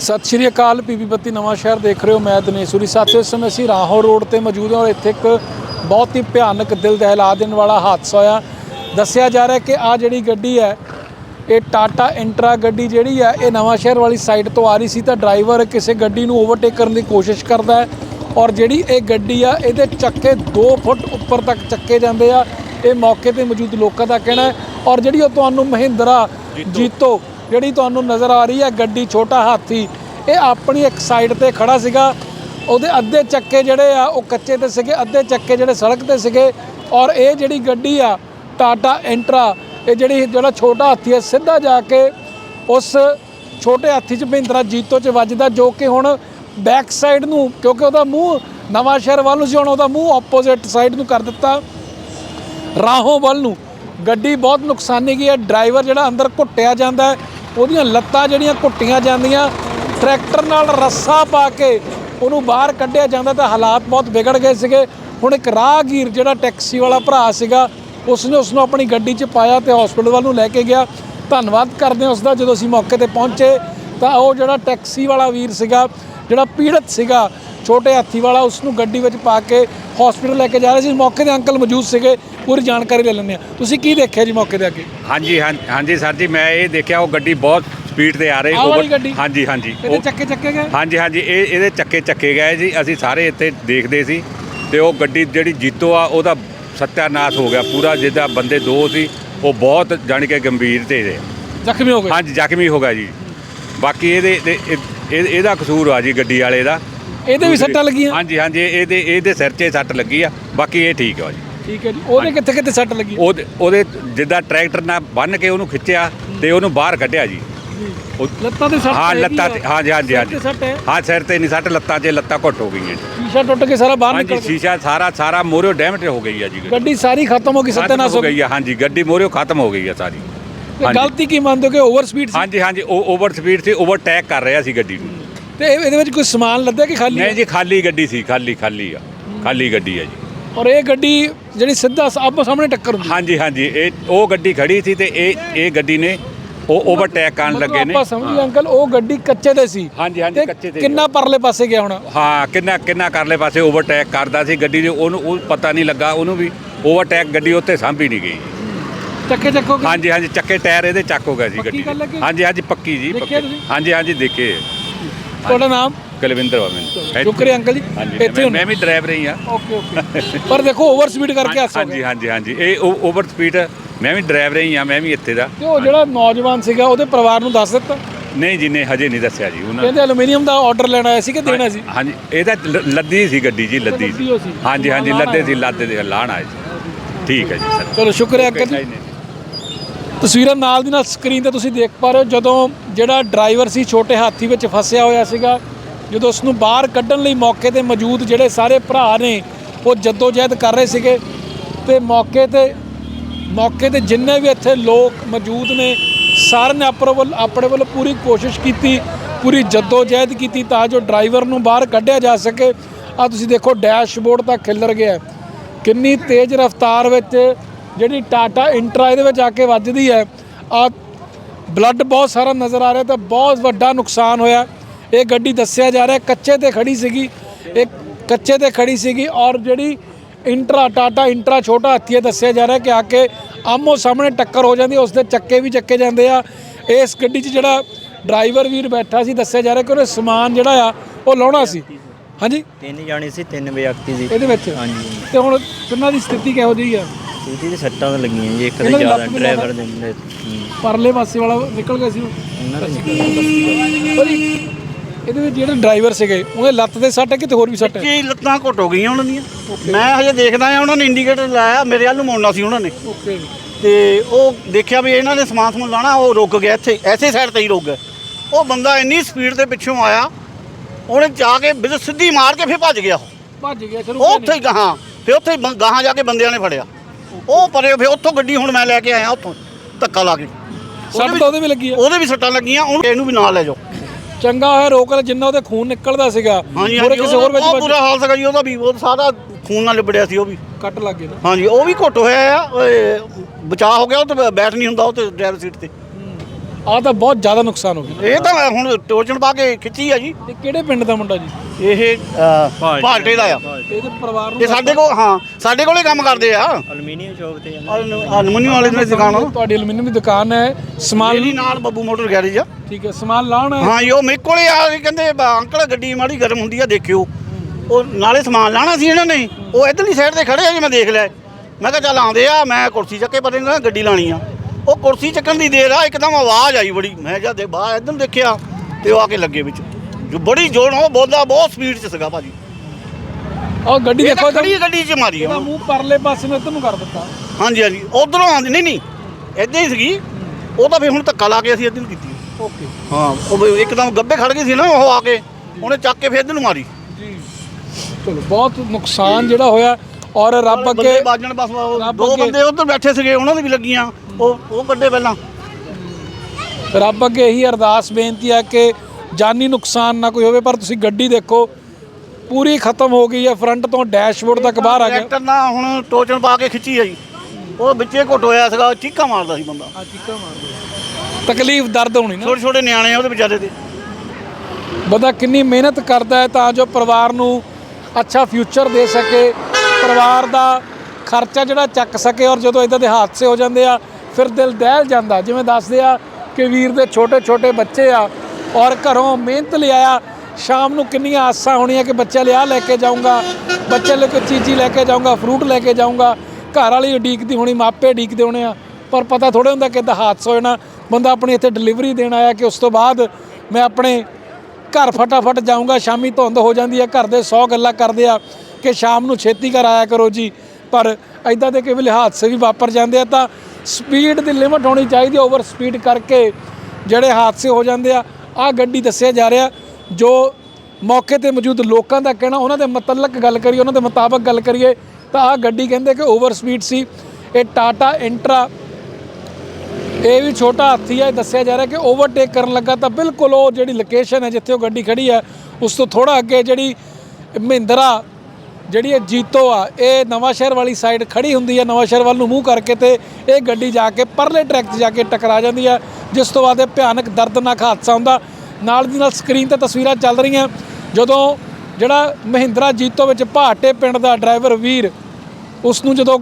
ਸਤਿ ਸ਼੍ਰੀ ਅਕਾਲ ਪੀਪੀ ਬੱਤੀ ਨਵਾਂ ਸ਼ਹਿਰ ਦੇਖ ਰਹੇ ਹੋ ਮੈਂ ਦਿਨੇਸ਼ੂਰੀ ਸਾਥੀਓ ਇਸ ਸਮੇਂ ਅਸੀਂ ਰਾਹੋਂ ਰੋਡ ਤੇ ਮੌਜੂਦ ਹਾਂ ਔਰ ਇੱਥੇ ਇੱਕ ਬਹੁਤ ਹੀ ਭਿਆਨਕ ਦਿਲ ਦਹਿਲਾ ਦੇਣ ਵਾਲਾ ਹਾਦਸਾ ਹੋਇਆ। ਦੱਸਿਆ ਜਾ ਰਿਹਾ ਕਿ ਆ ਜਿਹੜੀ ਗੱਡੀ ਹੈ ਇਹ ਟਾਟਾ ਇੰਟਰਾ ਗੱਡੀ ਜਿਹੜੀ ਹੈ ਇਹ ਨਵਾਂ ਸ਼ਹਿਰ ਵਾਲੀ ਸਾਈਡ ਤੋਂ ਆ ਰਹੀ ਸੀ ਤਾਂ ਡਰਾਈਵਰ ਕਿਸੇ ਗੱਡੀ ਨੂੰ ਓਵਰਟੇਕ ਕਰਨ ਦੀ ਕੋਸ਼ਿਸ਼ ਕਰਦਾ ਹੈ ਔਰ ਜਿਹੜੀ ਇਹ ਗੱਡੀ ਆ ਇਹਦੇ ਚੱਕੇ 2 ਫੁੱਟ ਉੱਪਰ ਤੱਕ ਚੱਕੇ ਜਾਂਦੇ ਆ। ਇਹ ਮੌਕੇ ਤੇ ਮੌਜੂਦ ਲੋਕਾਂ ਦਾ ਕਹਿਣਾ ਹੈ ਔਰ ਜਿਹੜੀ ਉਹ ਤੁਹਾਨੂੰ ਮਹਿੰਦਰਾ ਜੀਤੋ ਜਿਹੜੀ ਤੁਹਾਨੂੰ ਨਜ਼ਰ ਆ ਰਹੀ ਹੈ ਗੱਡੀ ਛੋਟਾ ਹਾਥੀ, ਇਹ ਆਪਣੀ ਇੱਕ ਸਾਈਡ ਤੇ ਖੜਾ ਸੀਗਾ। ਉਹਦੇ ਅੱਧੇ ਚੱਕੇ ਜਿਹੜੇ ਆ, ਉਹ ਕੱਚੇ ਤੇ ਸੀਗੇ, ਅੱਧੇ ਚੱਕੇ ਜਿਹੜੇ ਸੜਕ ਤੇ ਸੀਗੇ। ਔਰ ਇਹ ਜਿਹੜੀ ਗੱਡੀ ਆ ਟਾਟਾ ਇੰਟਰਾ ਇਹ ਜਿਹੜੀ ਜਿਹੜਾ ਛੋਟਾ ਹਾਥੀ ਹੈ, ਸਿੱਧਾ ਜਾ ਕੇ ਉਸ ਛੋਟੇ ਹਾਥੀ 'ਚ ਮਹਿੰਦਰਾ ਜੀਤੋ 'ਚ ਵੱਜਦਾ, ਜੋ ਕਿ ਹੁਣ ਬੈਕ ਸਾਈਡ ਨੂੰ, ਕਿਉਂਕਿ ਉਹਦਾ ਮੂੰਹ ਨਵਾਂ ਸ਼ਹਿਰ ਵੱਲ ਨੂੰ ਸੀ, ਹੁਣ ਉਹਦਾ ਮੂੰਹ ਆਪੋਜ਼ਿਟ ਸਾਈਡ ਨੂੰ ਕਰ ਦਿੱਤਾ। ਰਾਹੋਂ ਵੱਲ ਨੂੰ, ਗੱਡੀ ਬਹੁਤ ਨੁਕਸਾਨੀ ਗਈ ਹੈ ਡਰਾਈਵਰ ਜਿਹੜਾ ਅੰਦਰ ਘੁੱਟਿਆ ਜਾਂਦਾ ਹੈ। ਉਹਦੀਆਂ ਲੱਤਾਂ ਜਿਹੜੀਆਂ ਘੁੱਟੀਆਂ ਜਾਂਦੀਆਂ, ਟਰੈਕਟਰ ਨਾਲ ਰੱਸਾ ਪਾ ਕੇ ਉਹਨੂੰ ਬਾਹਰ ਕੱਢਿਆ ਜਾਂਦਾ ਤਾਂ ਹਾਲਾਤ ਬਹੁਤ ਵਿਗੜ ਗਏ ਸੀਗੇ। ਹੁਣ ਇੱਕ ਰਾਹਗੀਰ ਜਿਹੜਾ ਟੈਕਸੀ ਵਾਲਾ ਭਰਾ ਸੀਗਾ, ਉਸਨੇ ਉਸ ਨੂੰ ਆਪਣੀ ਗੱਡੀ 'ਚ ਪਾਇਆ ਤੇ ਹਸਪੀਟਲ ਵੱਲ ਨੂੰ ਲੈ ਕੇ ਗਿਆ। ਧੰਨਵਾਦ ਕਰਦੇ ਹਾਂ ਉਸ ਦਾ ਜਦੋਂ ਅਸੀਂ ਮੌਕੇ ਤੇ ਪਹੁੰਚੇ, ਤਾਂ ਉਹ ਜਿਹੜਾ ਟੈਕਸੀ ਵਾਲਾ ਵੀਰ ਸੀਗਾ, ਜਿਹੜਾ ਪੀੜਤ ਸੀਗਾ, ਛੋਟੇ ਹਾਥੀ ਵਾਲਾ ਉਸ ਨੂੰ ਗੱਡੀ ਵਿੱਚ ਪਾ ਕੇ ਹਸਪੀਟਲ ਲੈ ਕੇ ਜਾ ਰਹੇ ਸੀ। ਮੌਕੇ ਤੇ ਅੰਕਲ ਮੌਜੂਦ ਸੀਗੇ। ਪੂਰੀ ਜਾਣਕਾਰੀ ਲੈ ਲੈਂਦੇ ਆ। ਤੁਸੀਂ ਕੀ ਦੇਖਿਆ ਜੀ ਮੌਕੇ ਤੇ ਅੱਗੇ? ਹਾਂਜੀ ਹਾਂ- ਹਾਂਜੀ ਸਰ ਜੀ ਮੈਂ ਇਹ ਦੇਖਿਆ ਉਹ ਗੱਡੀ ਬਹੁਤ ਸਪੀਡ ਤੇ ਆ ਰਹੀ ਆਹ ਵਾਲੀ over- ਗੱਡੀ? ਹਾਂਜੀ ਹਾਂਜੀ। ਇਹਦੇ ਉਹ- ਚੱਕੇ ਚੱਕੇ ਗਏ? ਹਾਂਜੀ ਹਾਂਜੀ ਇਹ ਇਹਦੇ ਚੱਕੇ ਚੱਕੇ ਗਏ ਜੀ ਅਸੀਂ ਸਾਰੇ ਇੱਥੇ ਦੇਖਦੇ ਸੀ ਤੇ ਉਹ ਗੱਡੀ ਜਿਹੜੀ ਜੀਤੋ ਆ ਉਹਦਾ ਸੱਤਿਆਨਾਸ਼ ਹੋ ਗਿਆ ਪੂਰਾ ਜਿੱਦਾਂ ਬੰਦੇ ਦੋ ਸੀ ਉਹ ਬਹੁਤ ਜਾਣੀ ਕਿ ਗੰਭੀਰ ਤੇ ਨੇ ਜ਼ਖਮੀ ਹੋ ਗਏ? ਹਾਂਜੀ ਜ਼ਖਮੀ ਹੋ ਗਿਆ ਜੀ। ਬਾਕੀ ਇਹਦੇ ਇਹਦੇ- ਇਹ- ਇਹ- ਇਹਦਾ ਕਸੂਰ ਆ ਜੀ ਗੱਡੀ ਵਾਲੇ ਦਾ। ਇਹਦੇ ਵੀ ਸੱਟਾਂ ਲੱਗੀਆਂ? ਹਾਂਜੀ ਹਾਂਜੀ ਇਹਦੇ ਇਹਦੇ ਸਿਰ 'ਤੇ ਸੱਟ ਲੱਗੀ ਆ ਬਾਕੀ ਇਹ ਠੀਕ ਆ ਜੀ। ਠੀਕ ਹੈ ਜੀ। ਉਹਦੇ ਕਿੱਥੇ ਕਿੱਥੇ ਸੱਟ ਲੱਗੀ? ਉਹਦੇ ਉਹਦੇ ਜਿੱਦਾਂ ਟਰੈਕਟਰ ਨਾਲ ਬੰਨ ਕੇ ਉਹਨੂੰ ਖਿੱਚਿਆ ਤੇ ਉਹਨੂੰ ਬਾਹਰ ਕੱਢਿਆ ਜੀ। ਲੱਤਾਂ ਤੇ ਸੱਟ ਹਾਂ ਲੱਤਾਂ। ਤੇ ਹਾਂਜੀ ਹਾਂਜੀ ਸਿਰ ਹਾਂਜੀ। ਤੇ ਸੱਟ ਹੈ। ਹਾਂ ਸਿਰ ਤੇ ਨਹੀਂ ਸੱਟ ਲੱਤਾਂ 'ਚ ਲੱਤਾਂ ਘੁੱਟ ਹੋ ਗਈਆਂ ਜੀ। ਸ਼ੀਸ਼ਾ ਟੁੱਟ ਕੇ ਸਾਰਾ ਬਾਹਰ ਨਿਕਲ ਗਿਆ। ਸ਼ੀਸ਼ਾ ਸਾਰਾ ਸਾਰਾ ਮੋਰਿਓ ਡੈਮੇਜ ਹੋ ਗਈ ਆ ਜੀ। ਗੱਡੀ ਸਾਰੀ ਖਤਮ ਹੋ ਗਈ ਖਤਮ ਸੱਤਿਆਨਾਸ਼ ਹੋ ਗਈ ਆ ਹਾਂਜੀ ਗੱਡੀ ਮੋਰਿਓ ਖਤਮ ਹੋ ਗਈ ਆ ਸਾਰੀ। ਗਲਤੀ ਕੀ ਮੰਨਦੇ ਹੋ ਕਿ ਓਵਰ ਸਪੀਡ ਸੀ? ਹਾਂਜੀ ਹਾਂਜੀ ਉਹ ਓਵਰ ਸਪੀਡ ਸੀ ਓਵਰਟੇਕ ਕਰ ਰਿਹਾ ਸੀ ਗੱਡੀ ਨੂੰ। ਤੇ ਇਹ- ਇਹਦੇ ਵਿੱਚ ਕੋਈ ਸਮਾਨ ਲੱਦਿਆ ਕਿ ਖਾਲੀ ਨਹੀਂ ਜੀ ਖਾਲੀ ਗੱਡੀ ਸੀ ਖਾਲੀ ਖਾਲੀ ਆ। ਖਾਲੀ ਗੱਡੀ ਆ ਜੀ। ਔਰ ਇਹ ਗੱਡੀ ਜਿਹੜੀ ਸਿੱਧਾ ਆਪੋ ਸਾਹਮਣੇ ਟੱਕਰ ਹੁੰਦੀ ਹਾਂਜੀ ਹਾਂਜੀ। ਇਹ ਉਹ ਗੱਡੀ ਖੜੀ ਸੀ ਤੇ ਇਹ ਇਹ ਗੱਡੀ ਨੇ ਉਹ ਓਵਰਟੇਕ ਕਰਨ ਲੱਗੇ ਨੇ। ਆਪਾਂ ਸਮਝੀ ਅੰਕਲ ਉਹ ਗੱਡੀ ਕੱਚੇ ਤੇ ਸੀ। ਹਾਂਜੀ ਹਾਂਜੀ ਕੱਚੇ ਤੇ ਕਿੰਨਾ ਪਰਲੇ ਪਾਸੇ ਗਿਆ ਹੁਣ? ਹਾਂ ਕਿੰਨਾ ਕਿੰਨਾ ਕਰਲੇ ਪਾਸੇ ਓਵਰਟੇਕ ਕਰਦਾ ਸੀ ਗੱਡੀ ਦੇ ਉਹਨੂੰ ਉਹ ਪਤਾ ਨਹੀਂ ਲੱਗਾ ਉਹਨੂੰ ਵੀ ਓਵਰਟੇਕ ਗੱਡੀ ਉੱਤੇ ਸਾਂਭੀ ਨਹੀਂ ਗਈ। ਚੱਕੇ ਚੱਕੋ ਕਿ- ਹਾਂਜੀ ਹਾਂਜੀ ਚੱਕੇ ਟਾਇਰ ਇਹਦੇ ਚੱਕ ਹੋ ਗਿਆ ਸੀ ਪੱਕੀ ਗੱਡੀ ਗੱਲ ਹੈ ਕਿ- ਦੇ। ਹਾਂਜੀ ਹਾਂਜੀ ਪੱਕੀ ਜੀ ਦੇਖਿਆ ਪੱਕੀ। ਤੁਸੀਂ? ਹਾਂਜੀ ਹਾਂਜੀ ਦੇਖੇ। ਤੁਹਾਡਾ ਨਾਮ? ਕੁਲਵਿੰਦਰ ਵਮਨ ਸ਼ੁਕਰੀਆ ਅੰਕਲ ਜੀ। ਇੱਥੇ ਮੈਂ- ਹੁਣ ਮੈਂ ਵੀ ਡਰਾਈਵਰ ਹੀ ਆ। Okay okay. ਪਰ ਦੇਖੋ ਓਵਰ ਸਪੀਡ ਕਰਕੇ ਹਾਦਸਾ ਹੋ ਹਾਂਜੀ ਹਾਂਜੀ ਹਾਂਜੀ। ਇਹ ਓਵਰ ਸਪੀਡ ਮੈਂ ਵੀ ਡਰਾਈਵਰ ਹੀ ਆ ਮੈਂ ਵੀ ਇੱਥੇ ਦਾ। ਤੇ ਉਹ ਜਿਹੜਾ ਨੌਜਵਾਨ ਸੀਗਾ ਉਹਦੇ ਪਰਿਵਾਰ ਨੂੰ ਦੱਸ ਦਿੱਤਾ? ਨਹੀਂ ਜੀ ਨੇ ਹਜੇ ਨਹੀਂ ਦੱਸਿਆ ਜੀ ਉਹਨਾਂ ਕਹਿੰਦੇ ਐਲੂਮੀਨੀਅਮ ਦਾ ਆਰਡਰ ਲੈਣਾ ਆਇਆ ਸੀ ਕਿ ਦੇਣਾ ਸੀ? ਹਾਂਜੀ ਇਹਦਾ ਲ- ਲੱਦੀ ਸੀ ਗੱਡੀ ਜੀ ਲੱਦੀ ਸੀ। ਹਾਂਜੀ ਹਾਂਜੀ ਲੱਦੇ। ਸੀ ਲੱਦੇ ਦੇ ਲਾਣ ਆਏ ਸੀ। ਠੀਕ ਹੈ ਜੀ ਸਰ। ਚਲੋ ਸ਼ੁਕਰੀਆ ਅੰਕਲ ਜੀ। ਤਸਵੀਰਾਂ ਨਾਲ ਦੀ ਨਾਲ ਸਕਰੀਨ ਤੇ ਤੁਸੀਂ ਦੇਖ ਪਾ ਰਹੇ ਹੋ ਜਦੋਂ ਜਿਹੜਾ ਡਰਾਈਵਰ ਸੀ ਛੋਟੇ ਹਾਥੀ ਵਿੱਚ ਫਸਿਆ ਹੋਇਆ ਸੀਗਾ ਜਦੋਂ ਉਸ ਨੂੰ ਬਾਹਰ ਕੱਢਣ ਲਈ ਮੌਕੇ ਤੇ ਮੌਜੂਦ ਜਿਹੜੇ ਸਾਰੇ ਭਰਾ ਨੇ, ਉਹ ਜਹਿਦ ਕਰ ਰਹੇ ਸੀਗੇ ਤੇ ਮੌਕੇ ਤੇ ਮੌਕੇ ਤੇ ਜਿੰਨੇ ਵੀ ਇੱਥੇ ਲੋਕ ਮੌਜੂਦ ਨੇ, ਸਾਰਿਆਂ ਨੇ ਆਪਣੇ ਵੱਲ, ਆਪਣੇ ਵੱਲੋਂ ਪੂਰੀ ਕੋਸ਼ਿਸ਼ ਕੀਤੀ, ਪੂਰੀ ਜਹਿਦ ਕੀਤੀ ਤਾਂ ਜੋ ਡਰਾਈਵਰ ਨੂੰ ਬਾਹਰ ਕੱਢਿਆ ਜਾ ਸਕੇ। ਆ ਤੁਸੀਂ ਦੇਖੋ, ਡੈਸ਼ਬੋਰਡ ਤਾਂ ਖਿਲਰ ਗਿਆ। ਕਿੰਨੀ ਤੇਜ਼ ਰਫ਼ਤਾਰ ਵਿੱਚ ਜਿਹੜੀ ਟਾਟਾ ਇੰਟਰਾ ਇਹਦੇ ਵਿੱਚ ਆ ਕੇ ਵੱਜਦੀ ਹੈ। ਆ ਬਲੱਡ ਬਹੁਤ ਸਾਰਾ ਨਜ਼ਰ ਆ ਰਿਹਾ ਤਾਂ ਬਹੁਤ ਵੱਡਾ ਨੁਕਸਾਨ ਹੋਇਆ। ਇਹ ਗੱਡੀ ਦੱਸਿਆ ਜਾ ਰਿਹਾ ਕੱਚੇ ਤੇ ਖੜੀ ਸੀਗੀ ਇਹ ਕੱਚੇ ਤੇ ਖੜੀ ਸੀਗੀ ਔਰ ਜਿਹੜੀ ਇੰਟਰਾ ਟਾਟਾ ਇੰਟਰਾ ਛੋਟਾ ਹਾਥੀ ਹੈ ਦੱਸਿਆ ਜਾ ਰਿਹਾ ਕਿ ਆ ਕੇ ਆਮੋ ਸਾਹਮਣੇ ਟੱਕਰ ਹੋ ਜਾਂਦੀ ਉਸ ਦੇ ਚੱਕੇ ਵੀ ਚੱਕੇ ਜਾਂਦੇ ਆ। ਇਸ ਗੱਡੀ 'ਚ ਜਿਹੜਾ ਡਰਾਈਵਰ ਵੀਰ ਬੈਠਾ ਸੀ ਦੱਸਿਆ ਜਾ ਰਿਹਾ ਕਿ ਉਹਨੇ ਸਮਾਨ ਜਿਹੜਾ ਆ ਉਹ ਲਾਉਣਾ ਸੀ। ਹਾਂਜੀ? ਤਿੰਨ ਜਾਣੇ ਸੀ ਤਿੰਨ ਵਿਅਕਤੀ ਸੀ। ਇਹਦੇ ਵਿੱਚ? ਹਾਂਜੀ। ਤੇ ਹੁਣ ਕਿੰਨਾਂ ਦੀ ਸਥਿਤੀ ਕਿਹੋ ਜਿਹੀ ਆ? ਉਹਦੀ ਤੇ ਸੱਟਾਂ ਤਾਂ ਲੱਗੀਆਂ ਜੀ ਇੱਕ ਤੇ ਜ਼ਿਆਦਾ ਡਰਾਈਵਰ ਦੇ ਪਰਲੇ ਪਾਸੇ ਵਾਲਾ ਨਿਕਲ ਗਿਆ ਸੀ ਉਹ? ਇਹਦੇ ਵਿੱਚ ਜਿਹੜੇ ਡਰਾਈਵਰ ਸੀਗੇ ਉਹਦੇ ਲੱਤ ਦੇ ਸੱਟ ਹੈ ਕਿਤੇ ਹੋਰ ਵੀ ਸੱਟ ਹੈ? ਕੀ ਲੱਤਾਂ ਘੁੱਟ ਹੋ ਗਈਆਂ ਉਹਨਾਂ ਦੀਆਂ। ਮੈਂ ਹਜੇ ਦੇਖਦਾ ਆ ਉਹਨਾਂ ਨੇ ਇੰਡੀਕੇਟਰ ਲਾਇਆ ਮੇਰੇ ਵੱਲ ਨੂੰ ਮੋੜਨਾ ਸੀ ਉਹਨਾਂ ਨੇ। ਓਕੇ ਤੇ ਉਹ ਦੇਖਿਆ ਵੀ ਇਹਨਾਂ ਨੇ ਸਮਾਨ ਸਮੂਨ ਲਾਣਾ ਉਹ ਰੁਕ ਗਿਆ ਇੱਥੇ ਐਸੇ ਸਾਈਡ ਤੇ ਹੀ ਰੁਕ ਗਿਆ। ਉਹ ਬੰਦਾ ਇੰਨੀ ਸਪੀਡ ਦੇ ਪਿੱਛੋਂ ਆਇਆ ਉਹਨੇ ਜਾ ਕੇ ਬਿਲ ਸਿੱਧੀ ਮਾਰ ਕੇ ਫਿਰ ਭੱਜ ਗਿਆ ਉਹ। ਭੱਜ ਗਿਆ ਉਹ ਉੱਥੇ ਹੀ ਗਾਹਾਂ ਫਿਰ ਉੱਥੇ ਹੀ ਗਾਹਾਂ ਜਾ ਕੇ ਬੰਦਿਆਂ ਨੇ ਫੜਿਆ। ਉਹ ਪਰੇ ਫਿਰ ਉੱਥੋਂ ਗੱਡੀ ਹੁਣ ਮੈਂ ਲੈ ਕੇ ਆਇਆ ਉੱਥੋਂ ਧੱਕਾ ਲਾ ਕੇ। ਸੱਟ ਤਾਂ ਉਹਦੇ ਵੀ ਲੱਗੀ ਆ। ਉਹਦੇ ਵੀ ਸੱਟਾਂ ਲੱਗੀਆਂ ਉਹਨੂੰ ਇਹਨੂੰ ਵੀ ਨਾਲ ਲੈ ਜਾਓ। ਚੰਗਾ ਹੋਇਆ ਰੋਕ ਲੈ ਜਿੰਨਾ ਉਹਦੇ ਖੂਨ ਨਿਕਲਦਾ ਸੀਗਾ ਹਾਂਜੀ ਹੋਰ ਹਾਂਜੀ ਕਿਸੇ ਹੋਰ ਵਿੱਚ ਉਹ ਵੱਜ- ਬੁਰਾ ਹਾਲ ਸੀਗਾ ਜੀ ਉਹਦਾ ਵੀ ਉਹ ਸਾਰਾ ਖੂਨ ਨਾਲ ਲਿਬੜਿਆ ਸੀ ਉਹ ਵੀ। ਕੱਟ ਲੱਗ ਗਏ ਨਾ। ਹਾਂਜੀ ਉਹ ਵੀ ਘੁੱਟ ਹੋਇਆ ਆ ਓਏ, ਬਚਾਅ ਹੋ ਗਿਆ ਉਹ ਤੇ ਬੈਠ ਨਹੀਂ ਹੁੰਦਾ ਉਹ ਤੇ ਡਰਾਈਵਰ ਸੀਟ ਤੇ। ਆ ਤਾਂ ਬਹੁਤ ਜ਼ਿਆਦਾ ਨੁਕਸਾਨ ਹੋ ਗਿਆ। ਇਹ ਤਾਂ ਹੁਣ ਟੋਚਣ ਪਾ ਕੇ ਖਿੱਚੀ ਆ ਜੀ। ਇਹ ਕਿਹੜੇ ਪਿੰਡ ਦਾ ਮੁੰਡਾ ਜੀ? ਇਹ ਭਾਲਟੇ ਦਾ ਆ। ਇਹਦੇ ਪਰਿਵਾਰ ਨੂੰ ਇਹ ਸਾਡੇ ਕੋਲ ਹਾਂ ਸਾਡੇ ਕੋਲੇ ਕੰਮ ਕਰਦੇ ਆ। ਅਲਮੀਨੀਅਮ ਸ਼ੋਪ ਤੇ ਅਲਮੂਨੀਅਮ ਵਾਲੇ ਦੀ ਦੁਕਾਨ ਤੁਹਾਡੀ ਐਲੂਮੀਨੀਅਮ ਦੀ ਦੁਕਾਨ ਹੈ ਸਮਾਨ ਮੇਰੀ ਨਾਲ ਬੱਬੂ ਮੋਟਰ ਗੈਰੇਜ ਆ। ਠੀਕ ਹੈ ਸਮਾਨ ਲਾਉਣ ਹੈ। ਹਾਂ ਜੀ ਉਹ ਮੇਰੇ ਕੋਲੇ ਆ ਕੇ ਕਹਿੰਦੇ "ਬਾ, ਅੰਕਲ ਗੱਡੀ ਮਾੜੀ ਗਰਮ ਹੁੰਦੀ ਆ ਦੇਖਿਓ। ਉਹ ਨਾਲੇ ਸਮਾਨ ਲਾਣਾ ਸੀ ਇਹਨਾਂ ਨੇ। ਉਹ ਇਧਰਲੀ ਸਾਈਡ ਤੇ ਖੜੇ ਆ ਜੀ ਮੈਂ ਦੇਖ ਲਿਆ। ਮੈਂ ਕਿਹਾ ਚੱਲ ਆਉਂਦੇ ਆ ਮੈਂ ਕੁਰਸੀ ਚੱਕੇ ਪਰੇ ਗੱਡੀ ਲਾਣੀ ਆ। ਉਹ ਕੁਰਸੀ ਚੱਕਣ ਦੀ ਦੇਰ ਆ ਇੱਕਦਮ ਆਵਾਜ਼ ਆਈ ਬੜੀ। ਮੈਂ ਜਦ ਦੇ ਬਾਹਰ ਇਧਰ ਦੇਖਿਆ ਤੇ ਉਹ ਆ ਕੇ ਲੱਗੇ ਵਿੱਚ। ਜੋ ਬੜੀ ਜੋਰ ਨਾਲ ਬੋਲਦਾ ਬਹੁਤ ਸਪੀਡ 'ਚ ਸੀਗਾ ਭਾਜੀ। ਉਹ ਗੱਡੀ ਇਹ ਦੇਖੋ ਤਾਂ ਖੜੀ ਗੱਡੀ 'ਚ ਮਾਰੀ ਇਹਦਾ ਆ ਮੂੰਹ ਪਰਲੇ ਪਾਸੇ ਨੂੰ ਇੱਧਰ ਨੂੰ ਕਰ ਦਿੱਤਾ। ਹਾਂਜੀ ਹਾਂਜੀ। ਉਧਰੋਂ ਆਉਂਦੀ ਨਹੀਂ ਨਹੀਂ। ਇੱਦਾਂ ਹੀ ਸੀਗੀ। ਉਹ ਤਾਂ ਫਿਰ ਹੁਣ ਧੱਕਾ ਲਾ ਕੇ ਅਸੀਂ ਇੱਧਰ ਨੂੰ ਕੀਤੀ। ਓਕੇ। ਹਾਂ ਉਹ ਵੀ ਇੱਕਦਮ ਗੱਬੇ ਖੜ ਗਈ ਸੀ ਨਾ ਉਹ ਆ ਕੇ। ਉਹਨੇ ਚੱਕ ਕੇ ਫਿਰ ਇੱਧਰ ਨੂੰ ਮਾਰੀ। ਜੀ। ਚਲੋ ਬਹੁਤ ਨੁਕਸਾਨ ਜਿਹੜਾ ਹੋਇਆ। ਔਰ ਰੱਬ ਬੰਦੇ ਅੱਗੇ ਬਾਜਣ ਬਸ ਉਹ ਰੱਬ ਦੋ ਅੱਗੇ- ਬੰਦੇ ਉੱਧਰ ਬੈਠੇ ਸੀਗੇ ਉਹਨਾਂ ਦੇ ਵੀ ਲੱਗੀਆਂ ਉਹ ਉਹ ਕੱਢੇ ਪਹਿਲਾਂ। ਰੱਬ ਅੱਗੇ ਇਹੀ ਅਰਦਾਸ ਬੇਨਤੀ ਹੈ ਕਿ ਜਾਨੀ ਨੁਕਸਾਨ ਨਾ ਕੋਈ ਹੋਵੇ ਪਰ ਤੁਸੀਂ ਗੱਡੀ ਦੇਖੋ ਪੂਰੀ ਖਤਮ ਹੋ ਗਈ ਹੈ ਫਰੰਟ ਤੋਂ ਡੈਸ਼ਬੋਰਡ ਤੱਕ ਬਾਹਰ ਆ ਗਿਆ। ਟਰੈਕਟਰ ਨਾਲ ਹੁਣ ਟੋਚਣ ਪਾ ਕੇ ਖਿੱਚੀ ਆ ਜੀ। ਉਹ ਵਿੱਚੇ ਘੁੱਟ ਹੋਇਆ ਸੀਗਾ ਚੀਕਾਂ ਮਾਰਦਾ ਸੀ ਬੰਦਾ। ਆ ਚੀਕਾਂ ਮਾਰਦੇ ਤਕਲੀਫ ਦਰਦ ਹੋਣੀ ਨਾ। ਛੋਟੇ ਛੋਟੇ ਨਿਆਣੇ ਆ ਉਹਦੇ ਵਿਚਾਰੇ ਦੇ। ਬੰਦਾ ਕਿੰਨੀ ਮਿਹਨਤ ਕਰਦਾ ਹੈ ਤਾਂ ਜੋ ਪਰਿਵਾਰ ਨੂੰ ਅੱਛਾ ਫਿਊਚਰ ਦੇ ਸਕੇ। ਪਰਿਵਾਰ ਦਾ ਖਰਚਾ ਜਿਹੜਾ ਚੱਕ ਸਕੇ ਔਰ ਜਦੋਂ ਇਦਾਂ ਦੇ ਹਾਦਸੇ ਹੋ ਜਾਂਦੇ ਆ, ਫਿਰ ਦਿਲ ਦਹਿਲ ਜਾਂਦਾ। ਜਿਵੇਂ ਦੱਸਦੇ ਆ ਕਿ ਵੀਰ ਦੇ ਛੋਟੇ ਛੋਟੇ ਬੱਚੇ ਆ ਔਰ ਘਰੋਂ ਮਿਹਨਤ ਲਿਆਇਆ। ਸ਼ਾਮ ਨੂੰ ਕਿੰਨੀਆਂ ਆਸਾਂ ਹੋਣੀਆਂ ਕਿ ਬੱਚੇ ਲਿਆ ਲੈ ਕੇ ਜਾਊਂਗਾ, ਬੱਚੇ ਲਈ ਕੋਈ ਚੀਜ਼ੀ ਲੈ ਕੇ ਜਾਊਂਗਾ, ਫਰੂਟ ਲੈ ਕੇ ਜਾਊਂਗਾ। ਘਰ ਵਾਲੀ ਉਡੀਕਦੀ ਹੋਣੀ, ਮਾਪੇ ਉਡੀਕਦੇ ਹੋਣੇ ਆ। ਪਰ ਪਤਾ ਥੋੜੇ ਹੁੰਦਾ ਕਿ ਇੱਦਾਂ ਹਾਦਸਾ ਹੋ ਜਾਣਾ, ਬੰਦਾ ਆਪਣੀ ਇੱਥੇ ਡਿਲੀਵਰੀ ਦੇਣ ਆਇਆ ਕਿ ਉਸ ਤੋਂ ਬਾਅਦ ਮੈਂ ਆਪਣੇ ਘਰ ਫਟਾਫਟ ਜਾਊਂਗਾ, ਸ਼ਾਮੀ ਧੁੰਦ ਹੋ ਜਾਂਦੀ ਹੈ ਘਰ ਦੇ 100 ਗੱਲਾਂ ਕਰਦੇ ਆ। ਕਿ ਸ਼ਾਮ ਨੂੰ ਛੇਤੀ ਘਰ ਆਇਆ ਕਰੋ ਜੀ। ਪਰ ਐਦਾਂ ਦੇ ਕਈ ਹਾਦਸੇ ਵੀ ਵਾਪਰ ਜਾਂਦੇ ਆ ਤਾਂ ਸਪੀਡ ਦੀ ਲਿਮਟ ਹੋਣੀ ਚਾਹੀਦੀ ਓਵਰ ਸਪੀਡ ਕਰਕੇ ਜਿਹੜੇ ਹਾਦਸੇ ਹੋ ਜਾਂਦੇ ਆ। ਆ ਗੱਡੀ ਦੱਸਿਆ ਜਾ ਰਿਹਾ ਜੋ ਮੌਕੇ ਤੇ ਮੌਜੂਦ ਲੋਕਾਂ ਦਾ ਕਹਿਣਾ, ਉਹਨਾਂ ਦੇ ਮੁਤਲਕ ਗੱਲ ਕਰੀਏ, ਉਹਨਾਂ ਦੇ ਮੁਤਾਬਕ ਗੱਲ ਕਰੀਏ, ਤਾਂ ਆ ਗੱਡੀ ਕਹਿੰਦੇ ਕਿ ਓਵਰ ਸਪੀਡ ਸੀ। ਇਹ ਟਾਟਾ ਇੰਟਰਾ, ਇਹ ਵੀ ਛੋਟਾ ਹਾਥੀ ਹੈ ਇਹ ਦੱਸਿਆ ਜਾ ਰਿਹਾ ਕਿ ਓਵਰਟੇਕ ਕਰਨ ਲੱਗਾ ਤਾਂ ਬਿਲਕੁਲ ਉਹ ਜਿਹੜੀ ਲੋਕੇਸ਼ਨ ਹੈ ਜਿੱਥੇ ਉਹ ਗੱਡੀ ਖੜੀ ਹੈ, ਉਸ ਤੋਂ ਥੋੜਾ ਅੱਗੇ ਜਿਹੜੀ ਮਹਿੰਦਰਾ ਜਿਹੜੀ ਇਹ ਜੀਤੋ ਆ, ਇਹ ਨਵਾਂ ਸ਼ਹਿਰ ਵਾਲੀ ਸਾਈਡ ਖੜੀ ਹੁੰਦੀ ਹੈ ਨਵਾਂ ਸ਼ਹਿਰ ਵੱਲ ਨੂੰ ਮੂੰਹ ਕਰਕੇ ਤੇ ਇਹ ਗੱਡੀ ਜਾ ਕੇ, ਪਰਲੇ ਟਰੈਕ 'ਚ ਜਾ ਕੇ ਟਕਰਾ ਜਾਂਦੀ ਹੈ ਜਿਸ ਤੋਂ ਬਾਅਦ ਇਹ ਭਿਆਨਕ ਦਰਦਨਾਕ ਹਾਦਸਾ ਹੁੰਦਾ। ਨਾਲ ਦੀ ਨਾਲ ਸਕਰੀਨ ਤੇ ਤਸਵੀਰਾਂ ਚੱਲ ਰਹੀਆਂ। ਜਦੋਂ ਜਿਹੜਾ ਮਹਿੰਦਰਾ ਜੀਤੋ ਵਿੱਚ ਭਾਟੇ ਪਿੰਡ ਦਾ ਡਰਾਈਵਰ ਵੀਰ ਉਸ ਨੂੰ ਜਦੋਂ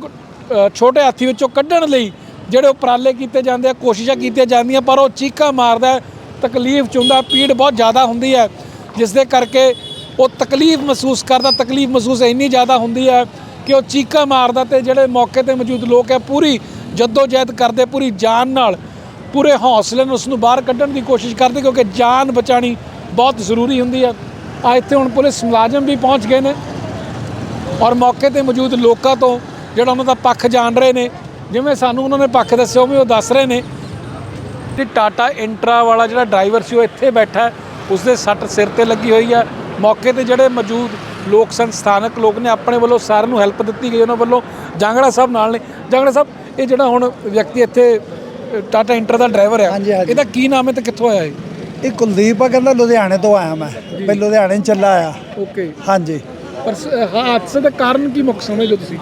ਛੋਟੇ ਹਾਥੀ ਵਿੱਚੋਂ ਕੱਢਣ ਲਈ ਜਿਹੜੇ ਉਪਰਾਲੇ ਕੀਤੇ ਜਾਂਦੇ ਆ, ਕੋਸ਼ਿਸ਼ਾਂ ਕੀਤੀਆਂ ਜਾਂਦੀਆਂ, ਪਰ ਉਹ ਚੀਕਾਂ ਮਾਰਦਾ, ਤਕਲੀਫ ਚ ਹੁੰਦਾ, ਪੀੜ ਬਹੁਤ ਜ਼ਿਆਦਾ ਹੁੰਦੀ ਹੈ। ਜਿਸ ਦੇ ਕਰਕੇ ਉਹ ਤਕਲੀਫ ਮਹਿਸੂਸ ਕਰਦਾ, ਤਕਲੀਫ ਮਹਿਸੂਸ ਇੰਨੀ ਜ਼ਿਆਦਾ ਹੁੰਦੀ ਹੈ ਕਿ ਉਹ ਚੀਕਾਂ ਮਾਰਦਾ ਤੇ ਜਿਹੜੇ ਮੌਕੇ ਤੇ ਮੌਜੂਦ ਲੋਕ ਹੈ, ਪੂਰੀ ਜਹਿਦ ਕਰਦੇ, ਪੂਰੀ ਜਾਨ ਨਾਲ, ਪੂਰੇ ਹੌਸਲੇ ਨਾਲ ਉਸ ਨੂੰ ਬਾਹਰ ਕੱਢਣ ਦੀ ਕੋਸ਼ਿਸ਼ ਕਰਦੇ ਕਿਉਂਕਿ ਜਾਨ ਬਚਾਣੀ ਬਹੁਤ ਜ਼ਰੂਰੀ ਹੁੰਦੀ ਹੈ। ਆ ਇੱਥੇ ਹੁਣ ਪੁਲਿਸ ਮੁਲਾਜ਼ਮ ਵੀ ਪਹੁੰਚ ਗਏ ਨੇ ਔਰ ਮੌਕੇ ਤੇ ਮੌਜੂਦ ਲੋਕਾਂ ਤੋਂ ਜਿਹੜਾ ਉਹਨਾਂ ਦਾ ਪੱਖ ਜਾਣ ਰਹੇ ਨੇ, ਜਿਵੇਂ ਸਾਨੂੰ ਉਹਨਾਂ ਨੇ ਪੱਖ ਦੱਸਿਆ ਵੀ ਉਹ ਦੱਸ ਰਹੇ ਨੇ ਕਿ ਟਾਟਾ ਇੰਟਰਾ ਵਾਲਾ ਜਿਹੜਾ ਡਰਾਈਵਰ ਸੀ, ਉਹ ਇੱਥੇ ਬੈਠਾ ਹੈ, ਉਸਦੇ ਸੱਟ ਸਿਰ ਤੇ ਲੱਗੀ ਹੋਈ ਹੈ। ਮੌਕੇ ਤੇ ਜਿਹੜੇ ਮੌਜੂਦ ਲੋਕ ਸਨ ਸਥਾਨਕ ਲੋਕ ਨੇ ਆਪਣੇ ਵੱਲੋਂ ਸਾਰਿਆਂ ਨੂੰ ਹੈਲਪ ਦਿੱਤੀ ਗਈ ਉਹਨਾਂ ਵੱਲੋਂ ਜਾਂਗੜਾ ਸਾਹਿਬ ਨਾਲ ਨੇ। ਜਾਂਗੜਾ ਸਾਹਿਬ ਇਹ ਜਿਹੜਾ ਹੁਣ ਵਿਅਕਤੀ ਇੱਥੇ ਟਾਟਾ ਇੰਟਰਾ ਦਾ ਡਰਾਈਵਰ ਆ। ਇਹਦਾ ਕੀ ਨਾਮ ਹੈ ਤੇ ਕਿੱਥੋਂ ਆਇਆ ਇਹ? ਇਹ ਕੁਲਦੀਪ ਆ ਕਹਿੰਦਾ ਲੁਧਿਆਣੇ ਤੋਂ ਆਇਆ ਮੈਂ। ਮੈਂ ਲੁਧਿਆਣੇ ਚੱਲਾ ਆ ਓਕੇ ਹਾਂਜੀ। ਪਰ ਹਾਦਸੇ ਦਾ ਕਾਰਨ ਕੀ ਮੁੱਖ ਸਮਝ ਲਓ ਤੁਸੀਂ?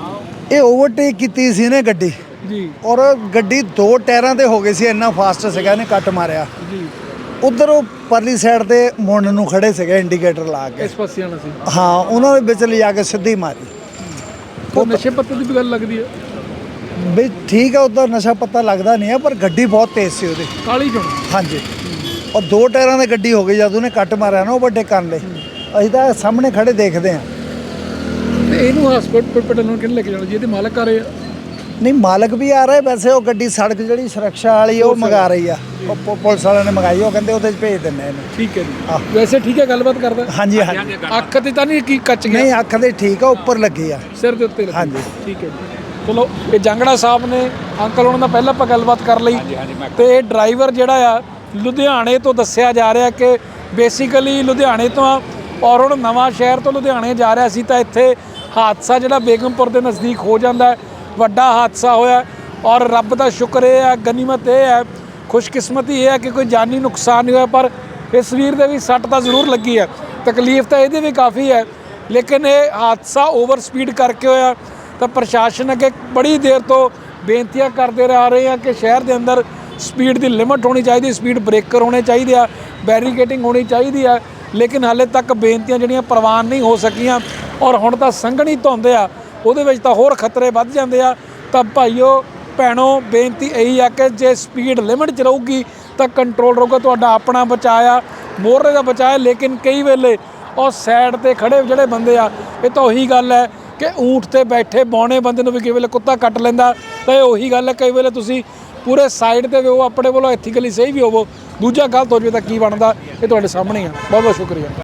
ਇਹ ਓਵਰਟੇਕ ਕੀਤੀ ਸੀ ਨੇ ਗੱਡੀ। ਜੀ। ਔਰ ਗੱਡੀ ਦੋ ਟਾਇਰਾਂ ਤੇ ਹੋ ਗਈ ਸੀ ਇੰਨਾ ਫਾਸਟ ਸੀਗਾ ਇਹਨੇ ਕੱਟ ਮਾਰਿਆ। ਜੀ। ਉਧਰ ਉਹ ਪਰਲੀ ਸਾਈਡ ਤੇ ਮੁੰਨ ਨੂੰ ਖੜੇ ਸੀਗੇ ਇੰਡੀਕੇਟਰ ਲਾ ਕੇ। ਇਸ ਪਾਸੇ ਆਣਾ ਸੀ। ਹਾਂ ਉਹਨਾਂ ਦੇ ਵਿੱਚ ਲਿਜਾ ਕੇ ਸਿੱਧੀ ਮਾਰੀ। ਉਹ ਨਸ਼ੇ ਪੱਤੇ ਦੀ ਵੀ ਗੱਲ ਲੱਗਦੀ ਹੈ ਵੀ ਠੀਕ ਹੈ ਉਧਰ ਨਸ਼ਾ ਪੱਤਾ ਲੱਗਦਾ ਨਹੀਂ ਹੈ ਪਰ ਗੱਡੀ ਬਹੁਤ ਤੇਜ਼ ਸੀ ਉਹਦੀ। ਕਾਲੀ ਚੋਂ। ਹਾਂਜੀ। ਔਰ ਦੋ ਟਾਇਰਾਂ ਦੀ ਗੱਡੀ ਹੋ ਗਈ ਜਦ ਉਹਨੇ ਕੱਟ ਮਾਰਿਆ ਨਾ ਓਵਰਟੇਕ ਕਰਨ ਲਈ ਅਸੀਂ ਤਾਂ ਸਾਹਮਣੇ ਖੜੇ ਦੇਖਦੇ ਤੇ ਇਹਨੂੰ ਹਸਪੀਟਲ ਪਟਲ ਨੂੰ ਕਿਹਨੇ ਲੈ ਕੇ ਜਾਣਾ ਜੀ? ਇਹਦੇ ਮਾਲਕ ਆ ਰਹੇ ਆ। ਨਹੀਂ ਮਾਲਕ ਵੀ ਆ ਰਿਹਾ ਵੈਸੇ ਉਹ ਗੱਡੀ ਸੜਕ ਜਿਹੜੀ ਸੁਰੱਖਿਆ ਵਾਲੀ ਉਹ ਮੰਗਾ ਰਹੀ ਆ। ਉਹ ਪੁ- ਪੁਲਿਸ ਵਾਲਿਆਂ ਨੇ ਮੰਗਾਈ ਉਹ ਕਹਿੰਦੇ ਉਹਦੇ 'ਚ ਭੇਜ ਦਿੰਦੇ ਇਹਨੂੰ। ਠੀਕ ਹੈ ਆਹ। ਜੀ ਵੈਸੇ ਠੀਕ ਹੈ ਗੱਲਬਾਤ ਕਰਦਾ? ਹਾਂਜੀ ਹਾਂਜੀ। ਅੱਖ ਤੇ ਤਾਂ ਨਹੀਂ ਕੀ ਕੱਚ ਗਿਆ? ਨਹੀਂ ਅੱਖ ਦੇ ਠੀਕ ਆ ਉੱਪਰ ਲੱਗੀ ਆ। ਸਿਰ ਦੇ ਉੱਤੇ ਲੱਗੀ। ਹਾਂਜੀ। ਠੀਕ ਹੈ ਜੀ। ਚਲੋ ਇਹ ਜਾਂਗੜਾ ਸਾਹਿਬ ਨੇ ਅੰਕਲ ਉਹਨਾਂ ਦਾ ਪਹਿਲਾਂ ਆਪਾਂ ਗੱਲਬਾਤ ਕਰ ਲਈ। ਤੇ ਇਹ ਡਰਾਈਵਰ ਜਿਹੜਾ ਆ ਲੁਧਿਆਣੇ ਤੋਂ ਦੱਸਿਆ ਜਾ ਰਿਹਾ ਕਿ ਬੇਸਿਕਲੀ ਲੁਧਿਆਣੇ ਤੋਂ ਆ ਔਰ ਹੁਣ ਨਵਾਂ ਸ਼ਹਿਰ ਤੋਂ ਲੁਧਿਆਣੇ ਜਾ ਰਿਹਾ ਸੀ ਤਾਂ ਇੱਥੇ ਹਾਦਸਾ ਜਿਹੜਾ ਬੇਗਮਪੁਰ ਦੇ ਨਜ਼ਦੀਕ ਹੋ ਜਾਂਦਾ ਹੈ। ਵੱਡਾ ਹਾਦਸਾ ਹੋਇਆ ਔਰ ਰੱਬ ਦਾ ਸ਼ੁਕਰ ਇਹ ਹੈ, ਗਨੀਮਤ ਇਹ ਹੈ, ਖੁਸ਼ਕਿਸਮਤੀ ਇਹ ਹੈ ਕਿ ਕੋਈ ਜਾਨੀ ਨੁਕਸਾਨ ਨਹੀਂ ਹੋਇਆ, ਪਰ ਇਸ ਵੀਰ ਦੇ ਵੀ ਸੱਟ ਤਾਂ ਜ਼ਰੂਰ ਲੱਗੀ ਹੈ। ਤਕਲੀਫ ਤਾਂ ਇਹਦੇ ਵੀ ਕਾਫੀ ਹੈ, ਲੇਕਿਨ ਇਹ ਹਾਦਸਾ ਓਵਰ ਸਪੀਡ ਕਰਕੇ ਹੋਇਆ। ਤਾਂ ਪ੍ਰਸ਼ਾਸਨ ਅੱਗੇ ਬੜੀ ਦੇਰ ਤੋਂ ਬੇਨਤੀਆਂ ਕਰਦੇ ਰਹਿ ਰਹੇ ਆ ਕਿ ਸ਼ਹਿਰ ਦੇ ਅੰਦਰ ਸਪੀਡ ਦੀ ਲਿਮਟ ਹੋਣੀ ਚਾਹੀਦੀ ਸਪੀਡ ਬ੍ਰੇਕਰ ਹੋਣੇ ਚਾਹੀਦੇ ਆ ਬੈਰੀਕੇਟਿੰਗ ਹੋਣੀ ਚਾਹੀਦੀ ਆ। ਲੇਕਿਨ ਹਾਲੇ ਤੱਕ ਬੇਨਤੀਆਂ ਜਿਹੜੀਆਂ ਪ੍ਰਵਾਨ ਨਹੀਂ ਹੋ ਸਕੀਆਂ, ਔਰ ਹੁਣ ਤਾਂ ਸੰਘਣੀ ਧੁੰਦ ਆ ਉਹਦੇ ਵਿੱਚ ਤਾਂ ਹੋਰ ਖਤਰੇ ਵੱਧ ਜਾਂਦੇ ਆ। ਤਾਂ ਭਾਈਓ ਭੈਣੋ ਬੇਨਤੀ ਇਹੀ ਆ ਕਿ ਜੇ ਸਪੀਡ ਲਿਮਟ ਚ ਰਹੂਗੀ ਤਾਂ ਕੰਟਰੋਲ ਰਹੂਗਾ। ਤੁਹਾਡਾ ਆਪਣਾ ਬਚਾਅ ਆ ਮੋਹਰੇ ਦਾ ਬਚਾਅ ਹੈ, ਲੇਕਿਨ ਕਈ ਵੇਲੇ ਉਹ ਸਾਈਡ ਤੇ ਖੜੇ ਜਿਹੜੇ ਬੰਦੇ ਆ ਇਹ ਤਾਂ ਉਹੀ ਗੱਲ ਹੈ ਕਿ ਊਂਠ ਤੇ ਬੈਠੇ ਬੌਣੇ ਬੰਦੇ ਨੂੰ ਵੀ ਕਈ ਵੇਲੇ ਕੁੱਤਾ ਕੱਟ ਲੈਂਦਾ। ਤਾਂ ਇਹ ਉਹੀ ਗੱਲ ਹੈ ਕਈ ਵੇਲੇ ਤੁਸੀਂ ਪੂਰੇ ਸਾਈਡ ਤੇ ਵੀ ਉਹ ਆਪਣੇ ਵੱਲੋਂ ਐਥੀਕਲੀ ਸਹੀ ਵੀ ਹੋਵੋ। ਦੂਜਾ ਗਲਤ ਹੋ ਜਾਵੇ ਤਾਂ ਕੀ ਬਣਦਾ ਇਹ ਤੁਹਾਡੇ ਸਾਹਮਣੇ ਆ। ਬਹੁਤ ਬਹੁਤ ਸ਼ੁਕਰੀਆ।